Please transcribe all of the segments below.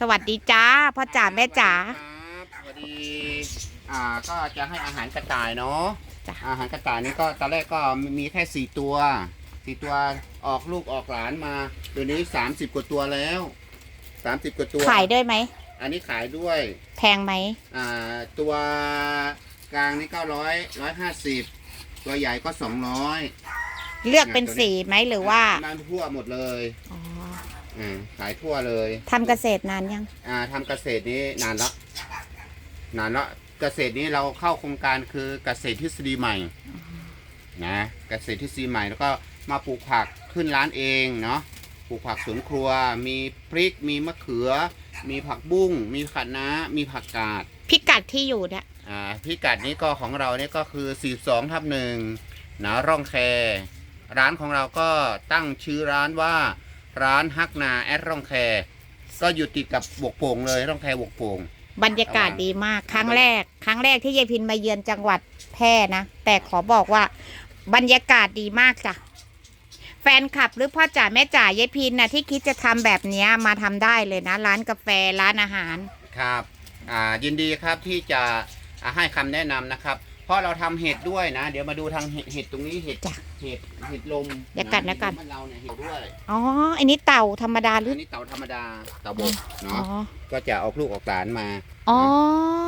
สวัสดีจ้าพ่อจ๋าแม่จ๋าครับสวัสดีอ่าก็จะให้อาหารกระต่ายเนาะจ้ะ อาหารกระต่ายนี่ก็ตอนแรกก็มีแค่สี่ตัวสี่ตัวออกลูกออกหลานมาเดี๋ยวนี้สามสิบกว่าตัวแล้วสามสิบกว่าตัวขายด้วยไหม อันนี้ขายด้วยแพงไหม อ่าตัวกลางนี่ก็ร้อยร้อยห้าสิบตัวใหญ่ก็สองร้อยเลือกเป็นสีไหมหรือว่านั่นทั่วหมดเลย อ๋อ อ่าขายทั่วเลยทำเกษตรนานยัง อ่าทำเกษตรนี้นานละนานละเกษตรนี้เราเข้าโครงการคือเกษตรทฤษฎีใหม่นะเกษตรทฤษฎีใหม่แล้วก็มาปลูกผักขึ้นร้านเองเนาะปลูกผักสวนครัว มีพริกมีมะเขือ มีผักบุ้ง มีคะน้ามีผักกาดพิกัดที่อยู่เนี่ยอ่าพิกัดนี้ก็ของเราเนี่ยก็คือ 42ทับหนึ่งนะร่องแค ร้านของเราก็ตั้งชื่อร้านว่า ร้านฮักนาแอดร่องแคก็อยู่ติดกับบกโป่งเลยร่องแคบกโป่ง บรรยากาศดีมาก ครั้งแรก ครั้งแรกที่ยายพินมาเยือนจังหวัดแพร่นะ แต่ขอบอกว่า บรรยากาศดีมากจ้ะ แฟนคลับหรือพ่อจ๋าแม่จ๋ายายพินนะที่คิดจะทำแบบเนี้ยมาทำได้เลยนะ ร้านกาแฟร้านอาหาร ครับอ่ายินดีครับที่จะอ่าให้คำแนะนำนะครับ เพราะเราทำเห็ดด้วยนะ เดี๋ยวมาดูทางเห็ดเห็ดตรงนี้เห็ดจ้ะ เห็ดเห็ดลมเดี๋ยวกัดนะกัด มันเราเนี่ยเห็ดด้วยอ๋อ อันนี้เต่าธรรมดาหรืออันนี้เต่าธรรมดาเต่าบกอ๋อ เนาะก็จะออกลูกออกหลานมาอ๋อ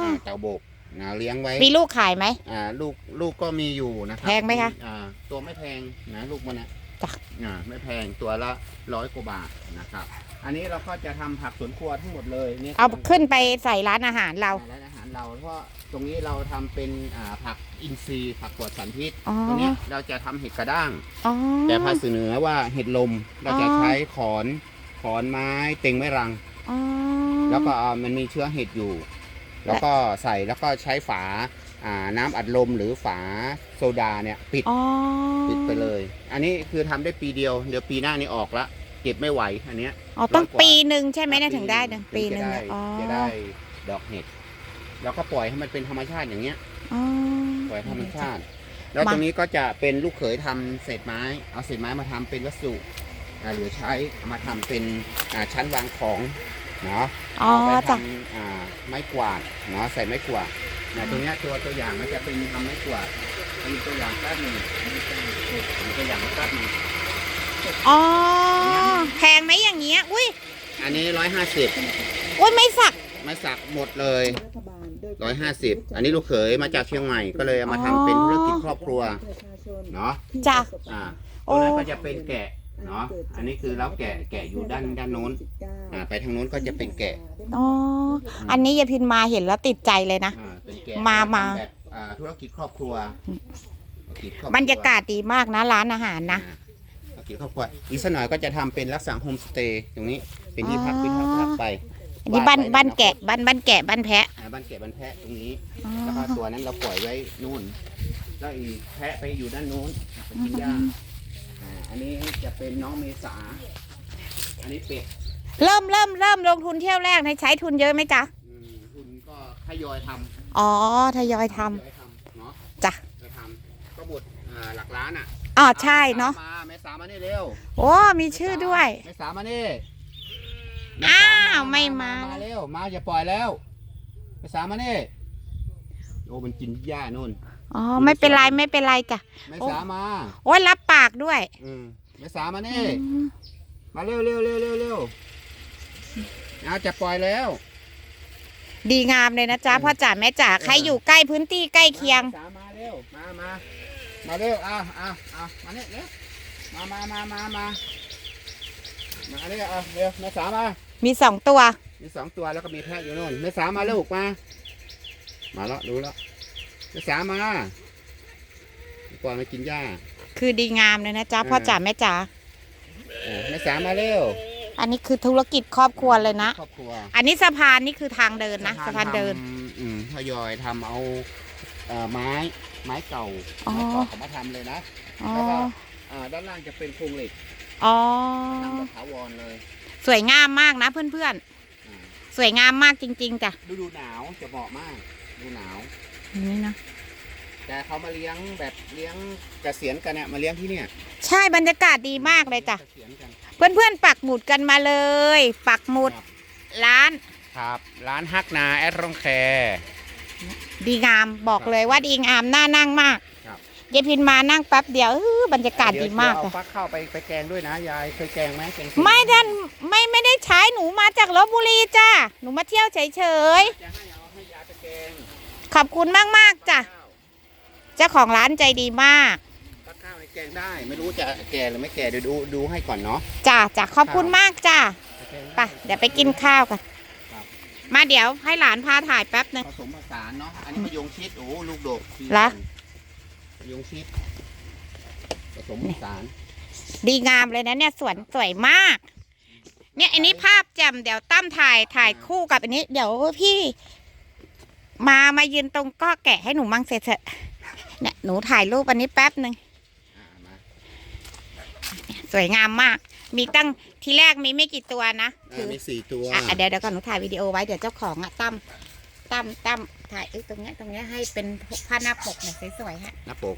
อ่าเต่าบกนะเลี้ยงไว้มีลูกขายไหม อ่าลูกลูกก็มีอยู่นะครับแพงไหมคะอ่าตัวไม่แพงนะลูกมันนะจ้ะ อ่าไม่แพงตัวละร้อยกว่าบาทนะครับ อันนี้เราก็จะทำผักสวนครัวทั้งหมดเลยเนี่ย เอาขึ้นไปใส่ร้านอาหารเรา ร้านอาหารเราเพราะตรงนี้เราทำเป็นอ่าผัก อินทรีย์ผักปลอดสารพิษอ๋อตรงเนี้ยเราจะทำเห็ดกระด้าง อ๋อแต่ภาษาเหนือว่าเห็ดลมเราจะอ๋อใช้ขอนขอนไม้เต็งไม้รัง อ๋อ แล้วก็เอามันมีเชื้อเห็ดอยู่ แล้วก็ใส่แล้วก็ใช้ฝาอ่าน้ำอัดลมหรือฝาโซดาเนี่ยปิดอ๋อปิดไปเลย อันนี้คือทำได้ปีเดียว เดี๋ยวปีหน้านี้ออกละเก็บไม่ไหวอันเนี้ย อ๋อต้องร้อยกว่าปีหนึ่งใช่ไหมเนี่ยถึงได้หนึ่งปีหนึ่งจะเนี่ยได้อ๋อจะได้ดอกเห็ด แล้วก็ปล่อยให้มันเป็นธรรมชาติอย่างเงี้ย อ๋อ ปล่อยธรรมชาติ แล้วมาตรงนี้ก็จะเป็นลูกเขยทำเศษไม้ เอาเศษไม้มาทำเป็นวัสดุอ่าเหลือใช้เอามาทำเป็นอ่าชั้นวางของเนาะอ๋อเอาไปจ้ะทำอ่าไม้กวาดเนาะใส่ไม้กวาดนะตรงเนี้ยตัวตัวอย่างมันจะเป็นทำไม้กวาดอันนี้ตัวอย่างแป๊บหนึงอันนี้เป็นตัวอย่างแป๊บหนึงอ๋อแพงไหมอย่างเงี้ย อุ้ย อันนี้ร้อยห้าสิบอุ้ยไม่สักไม้สักหมดเลยร้อยห้าสิบอันนี้ลูกเขยมาจากเชียงใหม่ก็เลยเอามาทำเป็นธุรกิจครอบครัวเนาะจ้ะ อ่าโอ้ตรงนั้นก็จะเป็นแกะเนาะอันนี้คือเราแกะแกะอยู่ด้านด้านโน้นอ่าไปทางโน้นก็จะเป็นแกะอ๋อ อันนี้ยายพินมาเห็นแล้วติดใจเลยนะ อ่าเป็นแกะมามา แบบอ่าธุรกิจครอบครัวธุรกิจคอบควบรรยากาศดีมากนะร้านอาหารนะอ่าธุรกิจครอบครัวอีกสักหน่อยก็จะทำเป็นลักษณะโฮมสเตย์ตรงนี้เป็นที่พักอ๋อเป็นที่พักไป อันนี้บ้านวดไปบ้านใอคตแกะบ้านบ้านแกะบ้านแพะ อ่าบ้านแกะบ้านแพะตรงนี้อ๋อแล้วก็ตัวนั้นเราปล่อยไว้นู่น แล้วอีกแพะไปอยู่ด้านนู้นไปกินหญ้าอ่าอันนี้จะเป็นน้องเมษา อันนี้เป็ดเริ่มเริ่มเริ่มลงทุนเที่ยวแรกในใช้ทุนเยอะไหมจ๊ะ อืมคุณก็ทยอยทำอ๋อทยอยททยอยทำเนาะจ้ะจะทำก็หมดอ่าหลักล้านอะำอ๋อใช่เนาะมาเมษามานี่เร็วโอ้มีชื่อด้วย เมษามานี่เมษ อ้าวไม่มา มาเร็วมาอย่าปล่อยแล้วเมษามานี่โอ้มันกินหญ้านู่นอ๋อไม่เป็นไรไม่เป็นไรจ้ะเมษามาโอ้ยรับปากด้วยอืมเมษามานี่มาเร็วเร็วเร็วเร็วเร็วเอาจะปล่อยแล้ว ดีงามเลยนะจ๊ะพ่อจ๋าแม่จ๋าใครอยู่ใกล้พื้นที่ใกล้เคียง มามาเร็วมามามาเร็วเอาเอาเอามาเนี่ยเร็วมามามามามามาเนี่ยเอาเร็วเมษามา มีสองตัว มีสองตัวแล้วก็มีแพะอยู่โน่นเมษามาลูกมา มาแล้วรู้แล้วเมษามาก่อนมากินหญ้า คือดีงามเลยนะจ๊ะพ่อจ๋าแม่จ๋าเออเมษามาเร็ว อันนี้คือธุรกิจครอบครัวเลยนะ ครอบครัว อันนี้สะพานนี่คือทางเดินนะสะพานเดินทำอืมทยอยทำเอาเอ่อไม้ไม้เก่าอ๋อไม้เก่าเขามาทำเลยนะอ๋อแล้วก็อ่าด้านล่างจะเป็นโครงเหล็กอ๋อทำแบบถาวรเลยส วยงามมากนะเพื่อนอ่าๆสวยงามมากจริง ๆจ้ะฤดูหนาวจะเหมาะมากฤดูหนาว นี่นะแต่เขามาเลี้ยงแบบเลี้ยงเกษียณกันเนี่ยมาเลี้ยงที่เนี่ย ใช่บรรยากาศดีมากเลยจ้ะ เกษียณกันเพื่อนๆปักหมุดกันมาเลย ปักหมุดครับร้าน ครับ ร้านฮักนาแอดรองแคร์ดีงามบอกเลยว่าดีงามน่านั่งมากครับ ยายพินมานั่งแป๊บเดียวอื้อบรรยากาศดีมากเดี๋เลวยเอาฟักข้าวไปไปแกงด้วยนะยายเคยแกงไหมแกงส้ไม่ท่านไม่ไม่ได้ใช้หนูมาจากลบบุรีจ้าหนูมาเที่ยวเฉยจะให้เอาให้ยายไปแกงๆขอบคุณมากๆจ้ะข้าวเจ้าของร้านใจดีมากฟักข้าวในแกงได้ ไม่รู้จะแกงหรือไม่แกงเดี๋ยวดูดูให้ก่อนเนาะจ้าจ้ะขอบคุณมากจ้าแกงไปเดี๋ยวไปกินข้าวกันครับ มาเดี๋ยวให้หลานพาถ่ายแป๊บหนึง ผสมผสานเนาะอันนี้มะยงชิดโอ้ลูกโดกเหรอมะ ยงชิดผสมผสานดีงามเลยนะเนี่ยสวนสวยมาก เนี่ยอันนี้ภาพแจ่มเดี๋ยวตั้มถ่ายถ่ายคู่กับอันนี้ เดี๋ยวพี่ มามายืนตรงก็แกะให้หนูมั่งเสร็จเถอะเนี่ยหนูถ่ายรูปอันนี้แป๊บหนึ่งอ่ามาสวยงามมาก มีตั้งทีแรกมีไม่กี่ตัวนะอ่าคือมีสี่ตัวอะอะเดี๋ยวเดี๋ยวก่อนหนูถ่ายวิดีโอไว้เดี๋ยวเจ้าของอะตั้ม ตั้มตั้มถ่ายเอ้ตรงเนี้ยตรงเนี้ยให้เป็นผ้าหน้าปกหน่อยสวยๆฮะ หน้าปก